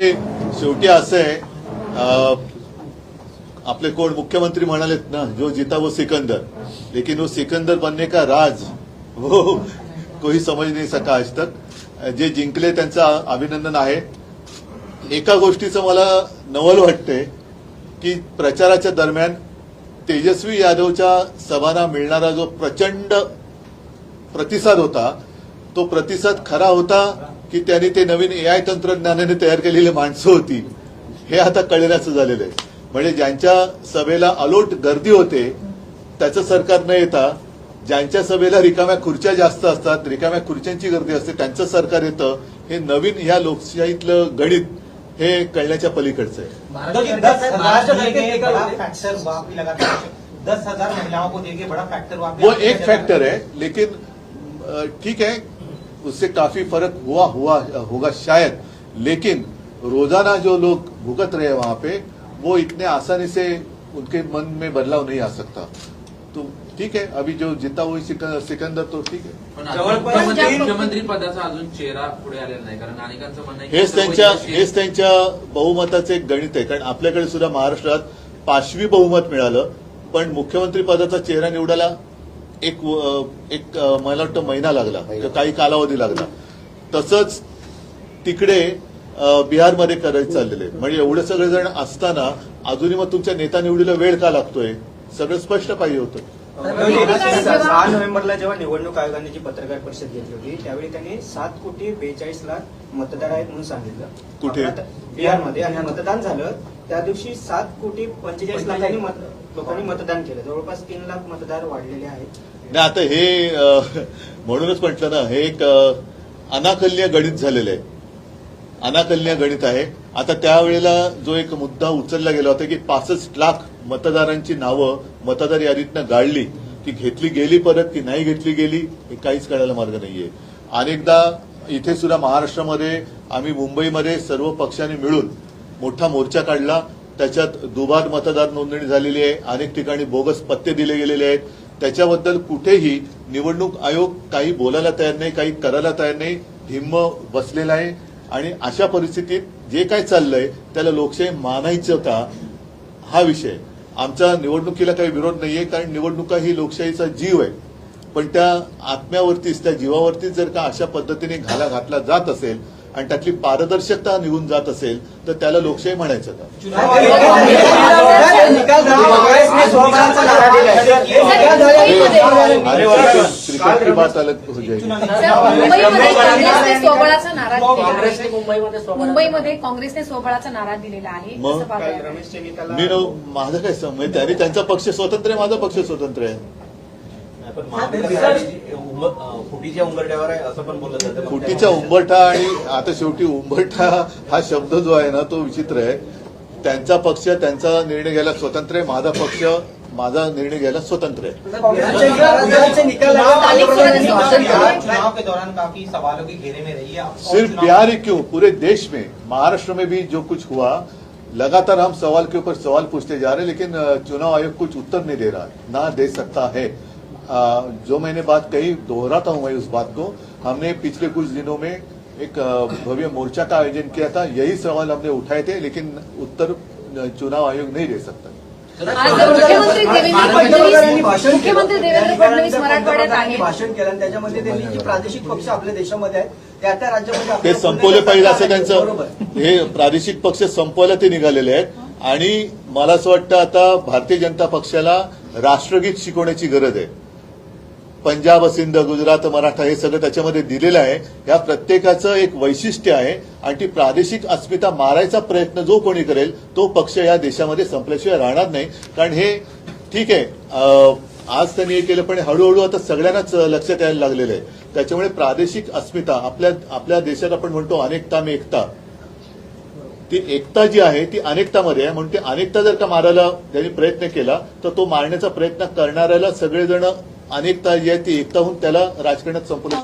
शेवटी असं आहे आपले कोण मुख्यमंत्री म्हणालेत ना जो जिता वो सिकंदर. लेकिन वो सिकंदर बनने का राज हो, वो कोई समज नाही सका आज तक. जे जिंकले त्यांचं अभिनंदन आहे. एका गोष्टीचं मला नवल वाटते की प्रचाराच्या दरम्यान तेजस्वी यादवच्या सभांना मिळणारा जो प्रचंड प्रतिसाद होता तो प्रतिसाद खरा होता की त्यांनी ते नवीन एआय तंत्रज्ञानाने तयार केलेली माणसं होती. हे आता कळण्याचं झालेलं आहे. म्हणजे ज्यांच्या सभेला अलोट गर्दी होते त्याचं सरकार न येता ज्यांच्या सभेला रिकाम्या खुर्च्या जास्त असतात रिकाम्या खुर्च्यांची गर्दी असते त्यांचं सरकार येतं हे नवीन या लोकशाहीतलं गणित हे कळण्याच्या पलीकडचं आहे. दस हजार महिलाओं को देके बड़ा फैक्टर वो एक फैक्टर है लेकिन ठीक है उससे काफी फर्क हुआ हुआ होगा शायद लेकिन रोजाना जो लोग भुगत रहे हैं वहां पे वो इतने आसानी से उनके मन में बदलाव नहीं आ सकता। तो ठीक है अभी जो जिता हुई सिकंदर, सिकंदर तो ठीक है। मुख्यमंत्री पदाचा अजून चेहरा पुढे आलेला नाही कारण अनेकांचं म्हणणं आहे की हेच त्यांच्या हे- हेच त्यांच्या बहुमताचं एक गणित आहे कारण आपल्याकडे सुद्धा महाराष्ट्रात पाचवी बहुमत मिळालं पण मुख्यमंत्री पदाचा चेहरा निवडायला एक एक मला वाटतं महिना लागला. काही कालावधी लागला. तसंच तिकडे बिहारमध्ये करायचं चाललेलं आहे. म्हणजे एवढे सगळे जण असताना अजूनही मग तुमच्या नेता निवडीला वेळ का लागतोय? सगळं स्पष्ट पाहिजे होतं. सहा नोव्हेंबरला जेव्हा निवडणूक आयोगाने जी पत्रकार परिषद घेतली होती त्यावेळी त्यांनी सात कोटी बेचाळीस लाख मतदार आहेत म्हणून सांगितलं. कुठे? बिहारमध्ये. आणि मतदान झालं त्या दिवशी सात कोटी पंचेचाळीस लाखांनी मत- लोकांनी मतदान केलं. जवळपास तीन लाख मतदार वाढलेले आहेत. नाही आता हे म्हणूनच म्हटलं ना हे एक अ, अनाकलनीय गणित झालेलं आहे. अनाकलनीय गणित आहे. आता त्यावेळेला जो एक मुद्दा उचलला गेला होता की पासष्ट लाख मतदारांची नावं मतदार यादीतनं गाळली. ती घेतली गेली परत की नाही घेतली गेली हे काहीच कळायला मार्ग नाहीये. अनेकदा इथे सुद्धा महाराष्ट्रामध्ये आम्ही मुंबईमध्ये सर्व पक्षांनी मिळून मोठा मोर्चा काढला. त्याच्यात दुबार मतदार नोंदणी झालेली आहे. अनेक ठिकाणी बोगस पत्ते दिले गेलेले आहेत. त्याच्याबद्दल कुठेही निवडणूक आयोग काही बोलायला तयार नाही काही करायला तयार नाही. धिम्म बसलेला आहे. आणि अशा परिस्थितीत जे काय चाललंय त्याला लोकशाही मानायचं का? हा विषय. आमचा निवडणुकीला काही विरोध नाहीये कारण निवडणुका ही लोकशाहीचा जीव आहे. पण त्या आत्म्यावरतीच त्या जीवावरतीच जर का अशा पद्धतीने घाला घातला जात असेल आणि त्यातली पारदर्शकता निघून जात असेल तर त्याला लोकशाही म्हणायचं हो मुंबईमध्ये काँग्रेसने स्वबळाचा नारा दिलेला आहे. मी माझं काय समज त्यांनी त्यांचा पक्ष स्वतंत्र आहे माझा पक्ष स्वतंत्र आहे. पण फुटीच्या उंबरठ्यावर आहे असं पण बोललं जातं. मग फुटीच्या त्यामुळे- उंबरठा आणि आता शेवटी उंबरठा हा शब्द जो आहे ना तो विचित्र आहे. त्यांचा पक्ष त्यांचा निर्णय घ्यायला स्वतंत्र आहे. माझा पक्ष माझा निर्णय घ्यायला स्वतंत्र आहे. विधानचे निकाल स्थानिक स्वराज्य संस्थांमध्ये बिहार चुनाव के दौरान काफी सवालों के घेरे में रही है अब और सिर्फ बिहार ही क्यों? पूरे देश में महाराष्ट्र में भी जो कुछ हुआ लगातार हम सवाल के ऊपर सवाल पूछते जा रहे हैं लेकिन चुनाव आयोग कुछ उत्तर नहीं दे रहा है ना दे सकता है। जो मैंने बात कही दोहराता हूं मैं उस बात को हमने पिछले कुछ दिनों में एक भव्य मोर्चा का आयोजन किया था। यही सवाल हमने उठाए थे लेकिन उत्तर चुनाव आयोग नहीं दे सकता। आज मुख्यमंत्री देवेंद्र फडणवीस मुख्यमंत्री देवेंद्र फडणवीस मराठवाड्यात त्यांनी आहेत. भाषण केलं आणि त्याच्यामध्ये त्यांनी जी प्रादेशिक पक्ष आपल्या देशामध्ये आहेत त्या त्या राज्यामध्ये ते संपवले पाहिजे असं त्यांचं हे प्रादेशिक पक्ष संपवायला ते निघालेले आहेत. आणि मला असं वाटतं आता भारतीय जनता पक्षाला राष्ट्रगीत शिकवण्याची गरज आहे. पंजाब सिंध गुजरात मराठा हे सगळं त्याच्यामध्ये दिलेलं आहे. या प्रत्येकाचं एक वैशिष्ट्य आहे. आणि ती प्रादेशिक अस्मिता मारायचा प्रयत्न जो कोणी करेल तो पक्ष या देशामध्ये संपल्याशिवाय राहणार नाही. कारण हे ठीक आहे. आज त्यांनी हे केलं पण हळूहळू आता सगळ्यांनाच लक्षात यायला लागलेलं आहे. त्याच्यामुळे प्रादेशिक अस्मिता आपल्या आपल्या देशात आपण म्हणतो अनेकता मे एकता. ती एकता जी आहे ती अनेकतामध्ये आहे. म्हणून ती अनेकता जर का मारायला त्यांनी प्रयत्न केला तर तो मारण्याचा प्रयत्न करणाऱ्याला सगळेजण अनेकता जी आहे ती एकता होऊन त्याला राजकारणात संपलं